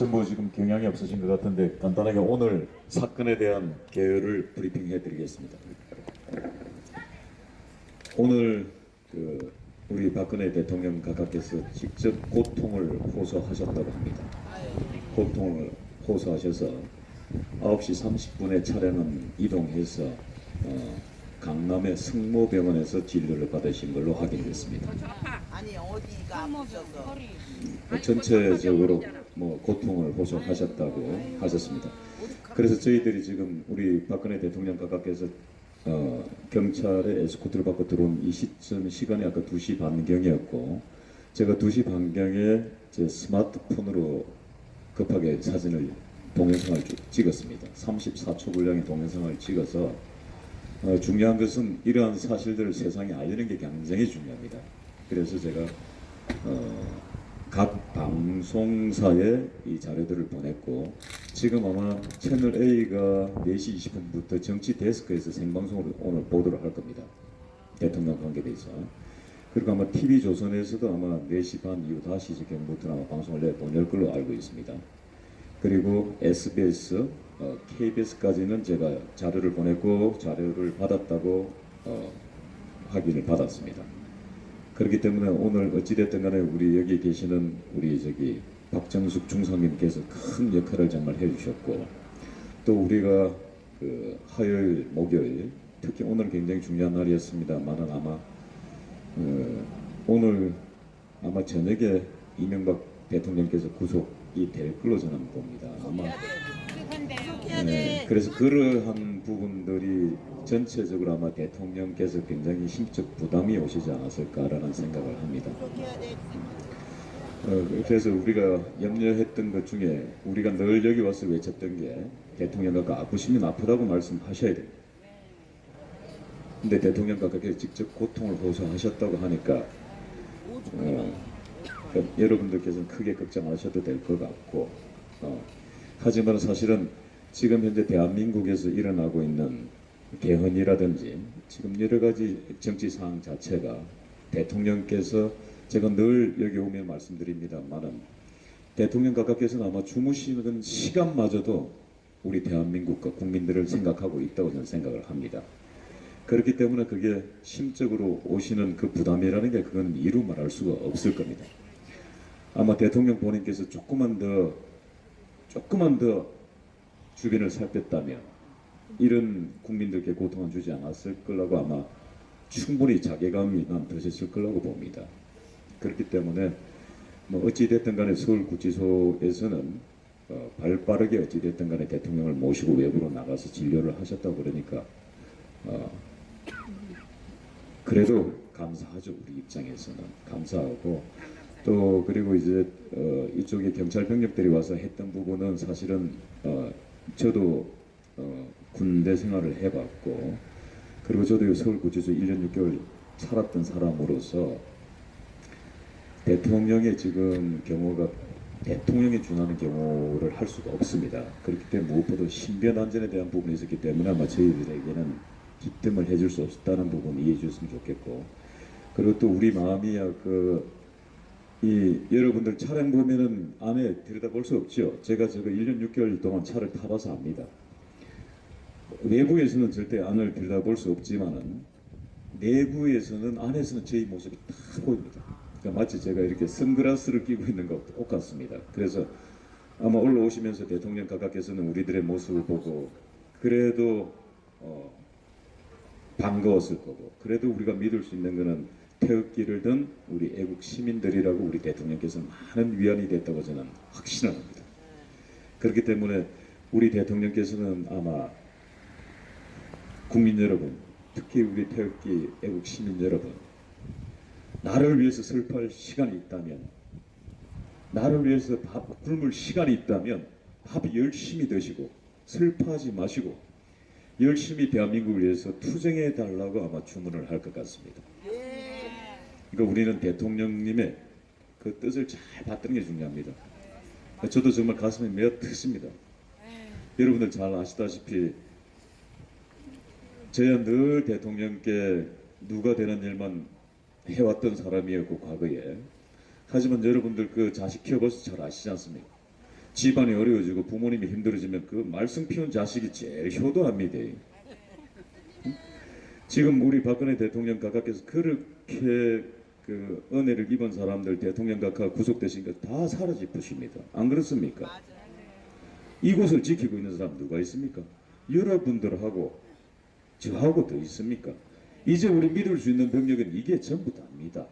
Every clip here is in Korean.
전부 지금 경향이 없으신 것 같은데 간단하게 오늘 사건에 대한 개요를 브리핑해 드리겠습니다. 오늘 그 우리 박근혜 대통령 각하께서 직접 고통을 호소하셨다고 합니다. 고통을 호소하셔서 9시 30분에 차량은 이동해서 어, 강남의 승모병원에서 진료를 받으신 걸로 확인됐습니다. 아니 어디가 아프셔서 전체적으로 뭐 고통을 호소하셨다고 하셨습니다. 그래서 저희들이 지금 우리 박근혜 대통령 각하께서 어, 경찰의 에스코트를 받고 들어온 이 시점 시간이 아까 2시 반경이었고 제가 2시 반경에 제 스마트폰으로 급하게 사진을 동영상을 쭉 찍었습니다. 34초 분량의 동영상을 찍어서 어, 중요한 것은 이러한 사실들을 세상에 알리는 게 굉장히 중요합니다. 그래서 제가 어, 각 방송사에 이 자료들을 보냈고 지금 아마 채널 A가 4시 20분부터 정치 데스크에서 생방송으로 오늘 보도를 할 겁니다. 대통령 관계에 대해서. 그리고 아마 TV조선에서도 아마 4시 반 이후 다시 지금부터 아마 방송을 내 보낼 걸로 알고 있습니다. 그리고 SBS, 어, KBS까지는 제가 자료를 보냈고 자료를 받았다고 어, 확인을 받았습니다. 그렇기 때문에 오늘 어찌됐든 간에 우리 여기 계시는 우리 저기 박정숙 중상님께서 큰 역할을 정말 해주셨고 또 우리가 그 화요일, 목요일 특히 오늘 굉장히 중요한 날이었습니다만은 아마 어, 오늘 아마 저녁에 이명박 대통령께서 구속이 될 걸로 저는 봅니다. 아마 해야 네, 돼. 그래서 그러한 부분들이 전체적으로 아마 대통령께서 굉장히 심적 부담이 오시지 않았을까라는 생각을 합니다. 어, 그래서 우리가 염려했던 것 중에 우리가 늘 여기 와서 외쳤던 게 대통령과 아프시면 아프다고 말씀하셔야 돼요. 근데 대통령과 그렇게 직접 고통을 호소하셨다고 하니까 어, 그 여러분들께서는 크게 걱정하셔도 될 것 같고 어, 하지만 사실은 지금 현재 대한민국에서 일어나고 있는 개헌이라든지 지금 여러 가지 정치 상황 자체가 대통령께서 제가 늘 여기 오면 말씀드립니다만은 대통령 각하께서는 아마 주무시는 시간마저도 우리 대한민국과 국민들을 생각하고 있다고 저는 생각을 합니다. 그렇기 때문에 그게 심적으로 오시는 그 부담이라는 게 그건 이루 말할 수가 없을 겁니다. 아마 대통령 본인께서 조금만 더 조금만 더 주변을 살폈다면 이런 국민들께 고통을 주지 않았을 거라고 아마 충분히 자괴감이 난 드셨을 거라고 봅니다. 그렇기 때문에 뭐 어찌 됐든 간에 서울구치소에서는 어, 발빠르게 어찌 됐든 간에 대통령을 모시고 외부로 나가서 진료를 하셨다고 그러니까 어, 그래도 감사하죠 우리 입장에서는 감사하고 또 그리고 이제 어, 이쪽에 경찰 병력들이 와서 했던 부분은 사실은 어, 저도 어, 군대 생활을 해봤고 그리고 저도 서울 구치소 1년 6개월 살았던 사람으로서 대통령의 지금 경우가 대통령에 준하는 경우를 할 수가 없습니다. 그렇기 때문에 무엇보다 신변 안전에 대한 부분이 있었기 때문에 아마 저희들에게는 기뜸을 해줄 수 없다는 부분 이해해 주셨으면 좋겠고 그리고 또 우리 마음이야 그 이 여러분들 차량 보면은 안에 들여다볼 수 없죠. 제가 저거 1년 6개월 동안 차를 타봐서 압니다. 외부에서는 절대 안을 들여다볼 수 없지만은 내부에서는 안에서는 저희 모습이 다 보입니다. 그러니까 마치 제가 이렇게 선글라스를 끼고 있는 것 똑같습니다. 그래서 아마 올라오시면서 대통령 각하께서는 우리들의 모습을 보고 그래도 어, 반가웠을 거고 그래도 우리가 믿을 수 있는 것은 태극기를 든 우리 애국 시민들이라고 우리 대통령께서 많은 위안이 됐다고 저는 확신합니다. 그렇기 때문에 우리 대통령께서는 아마 국민 여러분, 특히 우리 태극기 애국 시민 여러분, 나를 위해서 슬퍼할 시간이 있다면, 나를 위해서 밥 굶을 시간이 있다면 밥 열심히 드시고 슬퍼하지 마시고 열심히 대한민국을 위해서 투쟁해 달라고 아마 주문을 할 것 같습니다. 그러니까 우리는 대통령님의 그 뜻을 잘 받드는 게 중요합니다. 저도 정말 가슴이 메어 트습니다. 여러분들 잘 아시다시피 저야 늘 대통령께 누가 되는 일만 해왔던 사람이었고 과거에 하지만 여러분들 그 자식 키워봐서 잘 아시지 않습니까? 집안이 어려워지고 부모님이 힘들어지면 그 말썽 피운 자식이 제일 효도합니다. 지금 우리 박근혜 대통령 각하께서 그렇게 그 은혜를 입은 사람들 대통령 각하 구속되시니까 다 사라져 부십니다. 안 그렇습니까? 맞아요. 이곳을 지키고 있는 사람 누가 있습니까? 여러분들하고 저하고 더 있습니까? 이제 우리 믿을 수 있는 병력은 이게 전부 다입니다.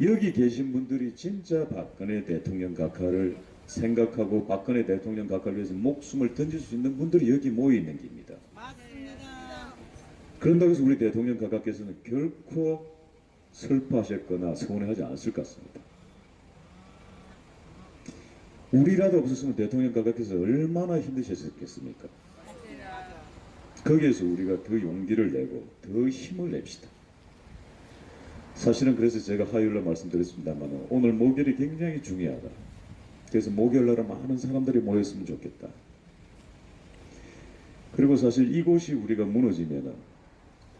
여기 계신 분들이 진짜 박근혜 대통령 각하를 생각하고 박근혜 대통령 각하를 위해서 목숨을 던질 수 있는 분들이 여기 모여 있는 겁니다. 맞습니다. 그런다고 해서 우리 대통령 각하께서는 결코 슬퍼하셨거나 서운해하지 않았을 것 같습니다. 우리라도 없었으면 대통령 각하께서 얼마나 힘드셨겠습니까? 거기에서 우리가 더 용기를 내고 더 힘을 냅시다. 사실은 그래서 제가 화요일날 말씀드렸습니다만 오늘 목요일이 굉장히 중요하다. 그래서 목요일날 많은 사람들이 모였으면 좋겠다. 그리고 사실 이곳이 우리가 무너지면은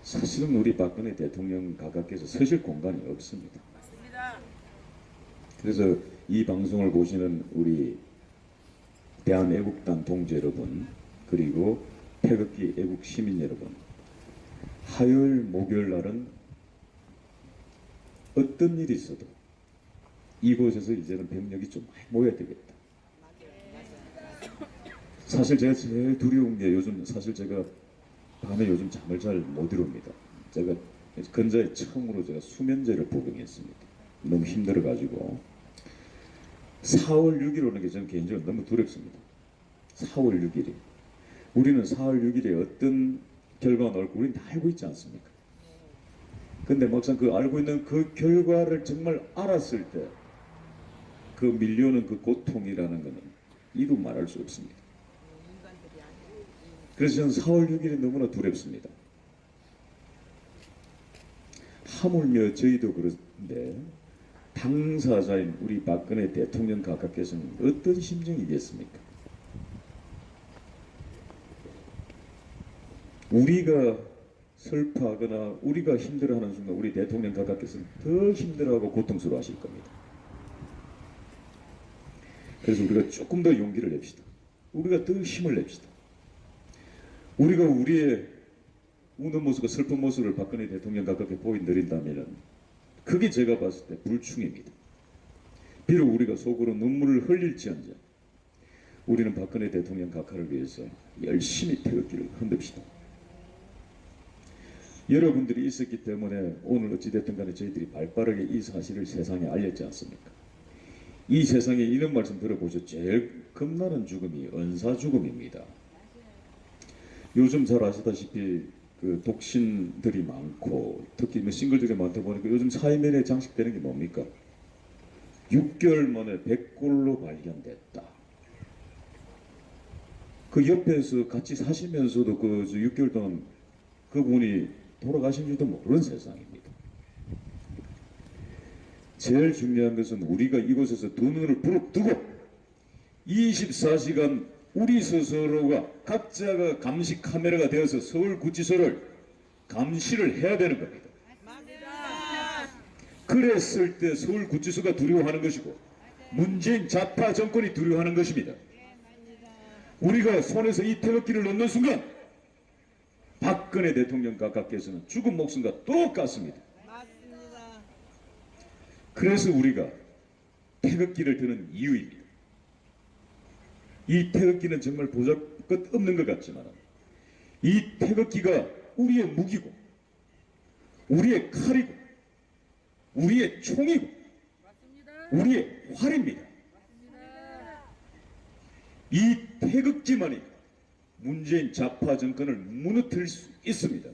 사실은 우리 박근혜 대통령 각하께서 서실 공간이 없습니다. 맞습니다. 그래서 이 방송을 보시는 우리 대한애국당 동지 여러분 그리고 태극기 애국 시민 여러분 화요일 목요일 날은 어떤 일이 있어도 이곳에서 이제는 병력이 좀 많이 모여야 되겠다. 사실 제가 제일 두려운 게 요즘 사실 제가 밤에 요즘 잠을 잘 못 이룹니다. 제가 근자에 처음으로 제가 수면제를 복용했습니다. 너무 힘들어 가지고 4월 6일 오는 게 저는 개인적으로 너무 두렵습니다. 4월 6일이 우리는 4월 6일에 어떤 결과가 나올까 우리는 다 알고 있지 않습니까? 근데 막상 그 알고 있는 그 결과를 정말 알았을 때 그 밀려오는 그 고통이라는 것은 이루 말할 수 없습니다. 그래서 저는 4월 6일이 너무나 두렵습니다. 하물며 저희도 그런데 당사자인 우리 박근혜 대통령 각하께서는 어떤 심정이겠습니까? 우리가 슬퍼하거나 우리가 힘들어하는 순간 우리 대통령 각하께서는 더 힘들어하고 고통스러워하실 겁니다. 그래서 우리가 조금 더 용기를 냅시다. 우리가 더 힘을 냅시다. 우리가 우리의 우는 모습과 슬픈 모습을 박근혜 대통령 가깝게 보여드린다면 그게 제가 봤을 때 불충입니다. 비록 우리가 속으로 눈물을 흘릴지언정 우리는 박근혜 대통령 각하를 위해서 열심히 태극기를 흔듭시다. 여러분들이 있었기 때문에 오늘 어찌됐든 간에 저희들이 발빠르게 이 사실을 세상에 알렸지 않습니까? 이 세상에 이런 말씀 들어보죠. 제일 겁나는 죽음이 은사 죽음입니다. 요즘 잘 아시다시피 그 독신들이 많고 특히 뭐 싱글들이 많다 보니까 요즘 사회면에 장식되는 게 뭡니까? 6개월 만에 백골로 발견됐다. 그 옆에서 같이 사시면서도 그 6개월 동안 그분이 돌아가신 줄도 모르는 세상입니다. 제일 중요한 것은 우리가 이곳에서 두 눈을 부릅뜨고 24시간 우리 스스로가 각자가 감시 카메라가 되어서 서울구치소를 감시를 해야 되는 겁니다. 그랬을 때 서울구치소가 두려워하는 것이고 문재인 좌파 정권이 두려워하는 것입니다. 우리가 손에서 이 태극기를 넣는 순간 박근혜 대통령 각하께서는 죽은 목숨과 똑같습니다. 그래서 우리가 태극기를 드는 이유입니다. 이 태극기는 정말 보잘 것 없는 것 같지만 이 태극기가 우리의 무기고 우리의 칼이고 우리의 총이고 우리의 활입니다. 이 태극기만이 문재인 좌파 정권을 무너뜨릴 수 있습니다.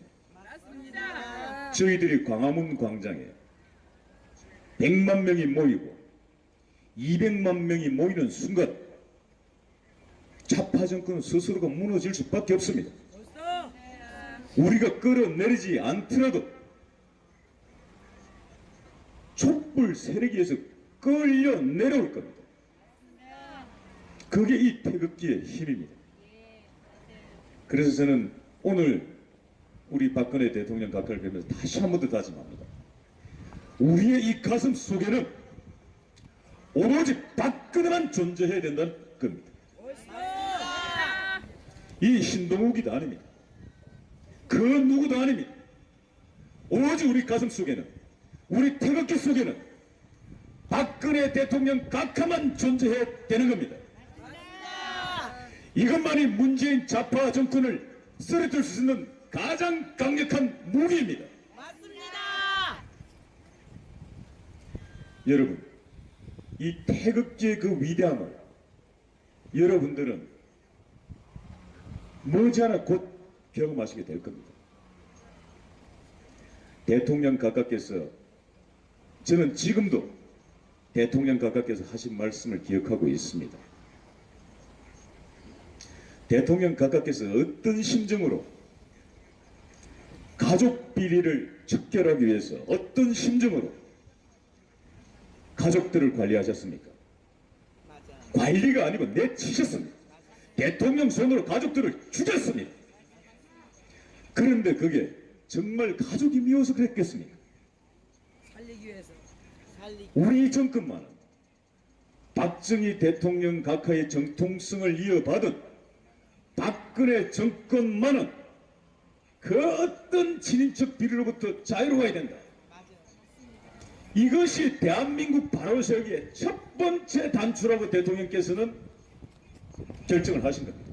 저희들이 광화문 광장에 100만 명이 모이고 200만 명이 모이는 순간 정권은 스스로가 무너질 수밖에 없습니다. 우리가 끌어내리지 않더라도 촛불 세력에서 끌려 내려올 겁니다. 그게 이 태극기의 힘입니다. 그래서 저는 오늘 우리 박근혜 대통령 각하를 뵈면서 다시 한 번 더 다짐합니다. 우리의 이 가슴 속에는 오로지 박근혜 박근혜만 존재해야 된다는 겁니다. 이 신동욱이도 아닙니다. 그 누구도 아닙니다. 오직 우리 가슴 속에는 우리 태극기 속에는 박근혜 대통령 각하만 존재해야 되는 겁니다. 이것만이 문재인 좌파 정권을 쓰러뜨릴 수 있는 가장 강력한 무기입니다. 맞습니다. 여러분, 이 태극기의 그 위대함을 여러분들은 머지않아 곧 경험하시게 될 겁니다. 대통령 각하께서 저는 지금도 대통령 각하께서 하신 말씀을 기억하고 있습니다. 대통령 각하께서 어떤 심정으로 가족 비리를 척결하기 위해서 어떤 심정으로 가족들을 관리하셨습니까? 맞아. 관리가 아니고 내치셨습니다. 대통령 손으로 가족들을 죽였습니다. 그런데 그게 정말 가족이 미워서 그랬겠습니까? 살리기 위해서. 살리기. 우리 정권만은 박정희 대통령 각하의 정통성을 이어받은 박근혜 정권만은 그 어떤 친인척 비리로부터 자유로워야 된다. 이것이 대한민국 바로 세우기의 첫 번째 단추라고 대통령께서는 결정을 하신 겁니다.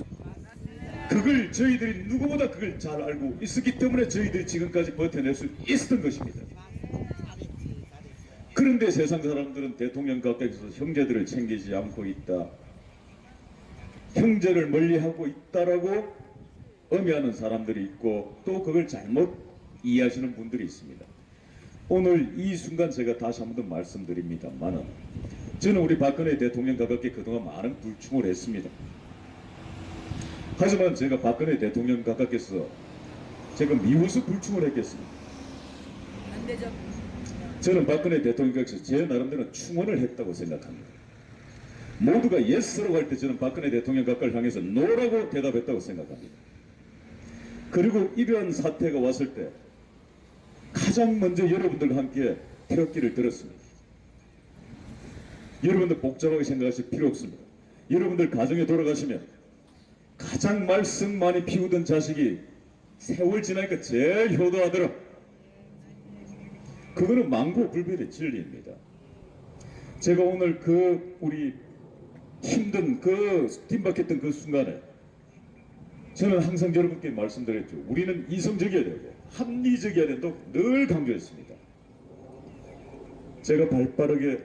그걸 저희들이 누구보다 그걸 잘 알고 있었기 때문에 저희들이 지금까지 버텨낼 수 있었던 것입니다. 그런데 세상 사람들은 대통령 가까이서 형제들을 챙기지 않고 있다. 형제를 멀리하고 있다라고 의미하는 사람들이 있고 또 그걸 잘못 이해하시는 분들이 있습니다. 오늘 이 순간 제가 다시 한 번 더 말씀드립니다만은 저는 우리 박근혜 대통령 가깝게 그동안 많은 불충을 했습니다. 하지만 제가 박근혜 대통령 가깝게서 제가 미워서 불충을 했겠습니다. 저는 박근혜 대통령께서 제 나름대로 충원을 했다고 생각합니다. 모두가 예스라고 할 때 저는 박근혜 대통령 각을 향해서 노라고 대답했다고 생각합니다. 그리고 이러한 사태가 왔을 때 가장 먼저 여러분들과 함께 태극기를 들었습니다. 여러분들 복잡하게 생각하실 필요 없습니다. 여러분들 가정에 돌아가시면 가장 말썽 많이 피우던 자식이 세월 지나니까 제일 효도하더라. 그거는 망고 불변의 진리입니다. 제가 오늘 그 우리 힘든 그 팀박했던 그 순간에 저는 항상 여러분께 말씀드렸죠. 우리는 이성적이어야 되고 합리적이어야 된다고 늘 강조했습니다. 제가 발빠르게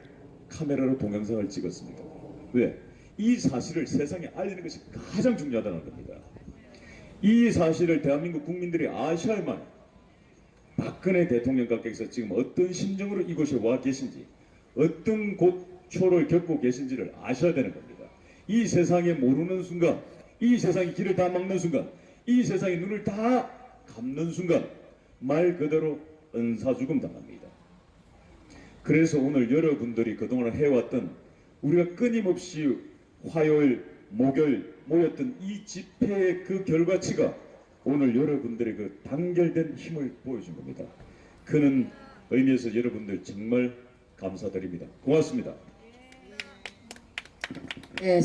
카메라로 동영상을 찍었습니다. 왜? 이 사실을 세상에 알리는 것이 가장 중요하다는 겁니다. 이 사실을 대한민국 국민들이 아셔야만 박근혜 대통령께서 지금 어떤 심정으로 이곳에 와 계신지 어떤 고초를 겪고 계신지를 아셔야 되는 겁니다. 이 세상에 모르는 순간, 이 세상의 길을 다 막는 순간, 이 세상의 눈을 다 감는 순간 말 그대로 은사 죽음 당합니다. 그래서 오늘 여러분들이 그동안 해왔던 우리가 끊임없이 화요일, 목요일 모였던 이 집회의 그 결과치가 오늘 여러분들의 그 단결된 힘을 보여준 겁니다. 그는 의미에서 여러분들 정말 감사드립니다. 고맙습니다. 네,